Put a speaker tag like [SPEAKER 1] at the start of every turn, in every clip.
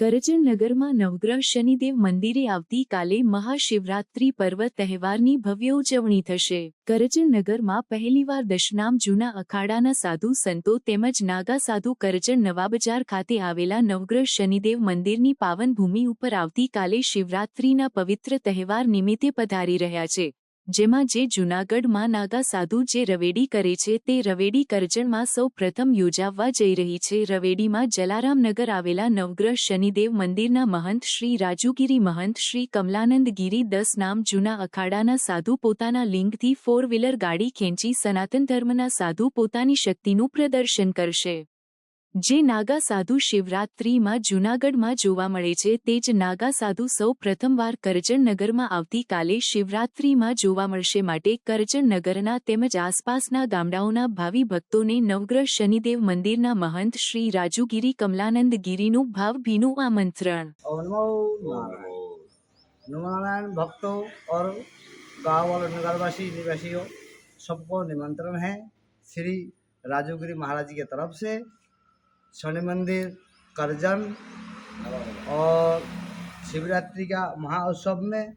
[SPEAKER 1] કરજણ નગરમાં નવગ્રહ શનિદેવ મંદિરે આવતીકાલે મહાશિવરાત્રી પર્વ તહેવારની ભવ્ય ઉજવણી થશે. કરજણનગરમાં પહેલીવાર દશનામ જૂના અખાડાના સાધુ સંતો તેમજ નાગા સાધુ કરજણ નવાબજાર ખાતે આવેલા નવગ્રહ શનિદેવ મંદિરની પાવન ભૂમિ ઉપર આવતીકાલે શિવરાત્રીના પવિત્ર તહેવાર નિમિત્તે પધારી રહ્યા છે. જેમાં જે જૂનાગઢમાં નાગા સાધુ જે રવેડી કરે છે તે રવેડી કરજણમાં સૌ પ્રથમ યોજાવવા જઈ રહી છે. રવેડીમાં જલારામનગર આવેલા નવગ્રહ શનિદેવ મંદિરના મહંત શ્રી રાજુગીરી મહંત શ્રી કમલાનંદ ગીરી દસ નામ જૂના અખાડાના સાધુ પોતાના લિંગથી ફોર વ્હીલર ગાડી ખેંચી સનાતન ધર્મના સાધુ પોતાની શક્તિનું પ્રદર્શન કરશે. જે નાગા સાધુ શિવરાત્રીમાં જૂનાગઢમાં જોવા મળે છે તે જ નાગા સાધુ સૌ પ્રથમવાર કરજણ નગરમાં આવતીકાલે શિવરાત્રીમાં જોવા મળશે માટે કરજણ નગરના તેમજ આસપાસના ગામડાઓના ભાવિ ભક્તોને નવગ્રહ શનિદેવ મંદિરના મહંત શ્રી રાજુગીરી કમલાનંદ ગીરીનું ભાવભીનું આમંત્રણ
[SPEAKER 2] और नमो नारायण नमो नारायण भक्तों और गांव और नगरवासी निवासियों सबको निमंत्रण है श्री राजूगिरी महाराज जी की तरफ से शनि मंदिर करजन और शिवरात्रि का महाउत्सव में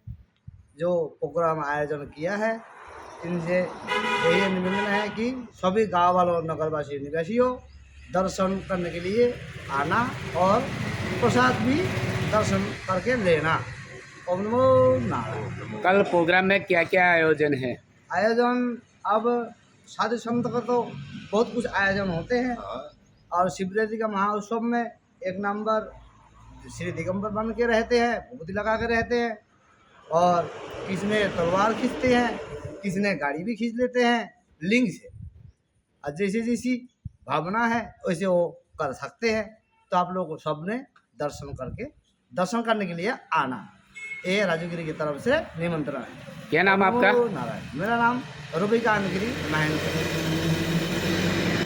[SPEAKER 2] जो प्रोग्राम आयोजन किया है इनसे यही निवेदन है कि सभी गाँव वालों और नगरवासी निवासियों दर्शन करने के लिए आना और प्रसाद भी दर्शन करके लेना। ओम नमो नारायण।
[SPEAKER 3] कल प्रोग्राम में क्या क्या आयोजन है?
[SPEAKER 2] आयोजन अब साधु संत का तो बहुत कुछ आयोजन होते हैं। और शिवरात्रि का महाउत्सव में एक नंबर श्री दिगंबर बन के रहते हैं भूति लगा के रहते हैं। और किसने तलवार खींचते हैं किसने गाड़ी भी खींच लेते हैं लिंग से। और जैसे जैसी भावना है वैसे वो कर सकते हैं। तो आप लोग सबने दर्शन करके दर्शन करने के लिए आना। ये राजूगिरी की तरफ़ से निमंत्रण है।
[SPEAKER 3] क्या नाम आपका?
[SPEAKER 2] नारायण। मेरा नाम रूबिका गिरी महेंद्र